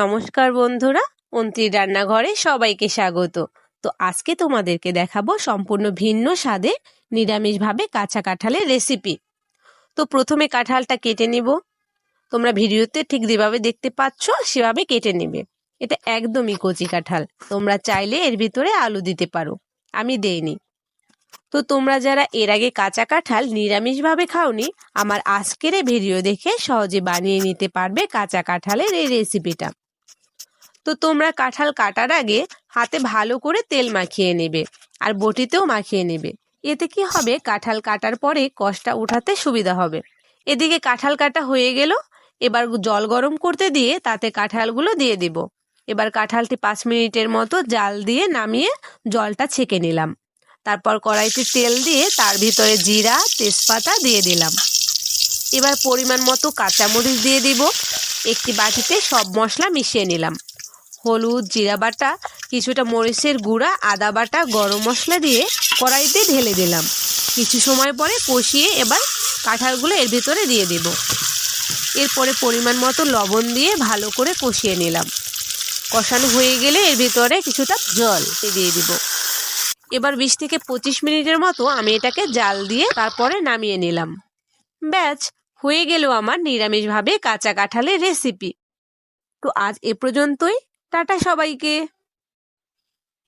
নমস্কার বন্ধুরা অন্ত্রী রান্নাঘরে সবাইকে স্বাগত। তো আজকে তোমাদেরকে দেখাবো সম্পূর্ণ ভিন্ন স্বাদে নিরামিষভাবে কাঁচা কাঁঠালের রেসিপি। তো প্রথমে কাঁঠালটা কেটে নিব। তোমরা ভিডিওতে ঠিক যেভাবে দেখতে পাচ্ছ, সেভাবে কেটে নেবে। এটা একদমই কচি কাঁঠাল। তোমরা চাইলে এর ভিতরে আলু দিতে পারো। আমি দেইনি। তো তোমরা যারা এর আগে কাঁচা কাঁঠাল নিরামিষভাবে খাওনি, আমার আজকের ভিডিও দেখে সহজে বানিয়ে নিতে পারবে কাঁচা কাঁঠালের এই রেসিপিটা। তো তোমরা কাঁঠাল কাটার আগে হাতে ভালো করে তেল মাখিয়ে নেবে আর বটিতেও মাখিয়ে নেবে। এতে কি হবে? কাঁঠাল কাটার পরে কষটা উঠাতে সুবিধা হবে। এদিকে কাঁঠাল কাটা হয়ে গেল। এবার জল গরম করতে দিয়ে তাতে কাঁঠালগুলো দিয়ে দিব। এবার কাঁঠালটি পাঁচ মিনিটের মতো জাল দিয়ে নামিয়ে জলটা ছেঁকে নিলাম। তারপর কড়াইতে তেল দিয়ে তার ভিতরে জিরা, তেজপাতা দিয়ে দিলাম। এবার পরিমাণ মতো কাঁচামরিচ দিয়ে দিব। একটি বাটিতে সব মশলা মিশিয়ে নিলাম। হলুদ, জিরা বাটা, কিছুটা মরিচের গুঁড়া, আদা বাটা, গরম মশলা দিয়ে কড়াইতে ঢেলে দিলাম। কিছু সময় পরে কষিয়ে এবার কাঁঠালগুলো এর ভিতরে দিয়ে দেব। এরপরে পরিমাণ মতো লবণ দিয়ে ভালো করে কষিয়ে নিলাম। কষানো হয়ে গেলে এর ভিতরে কিছুটা জল দিয়ে দিব। এবার বিশ থেকে পঁচিশ মিনিটের মতো আমি এটাকে জাল দিয়ে তারপরে নামিয়ে নিলাম। ব্যাচ হয়ে গেল আমার নিরামিষভাবে কাঁচা কাঁঠালের রেসিপি। তো আজ এ পর্যন্তই। টাটা সবাইকে।